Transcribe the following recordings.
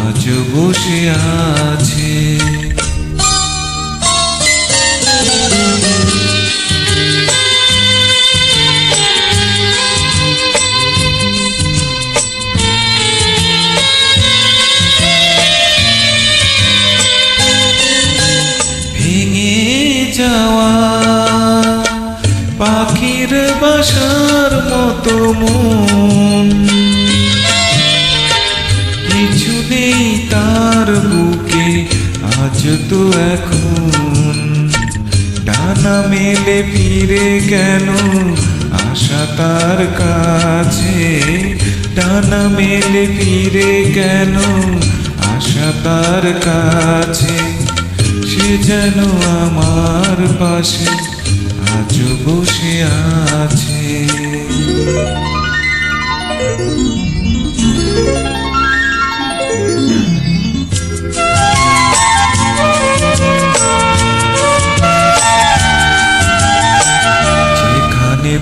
আজ বসে আছে। যাওয়া পাখির বাসার মতো মন। আজ তো এখন। ডানা মেলে ফিরে কেন? আশা তার কাছে। ডানা মেলে ফিরে কেন? আশা তার কাছে। সে যেন আমার পাশে আজ বসে আছে।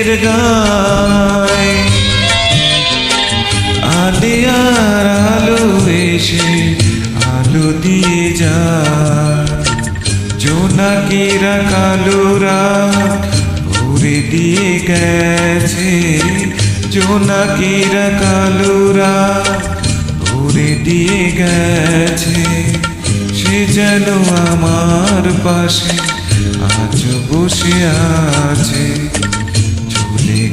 আকাশের গায় আলে আর আলো এসে আলো দিয়ে যায়। জোনাকিরা কালো রাত ভরে দিয়ে গেছে। জোনাকিরা কালো রাত ভরে দিয়ে গেছে। সে যেন আমার পাশে আজ বসে আছে।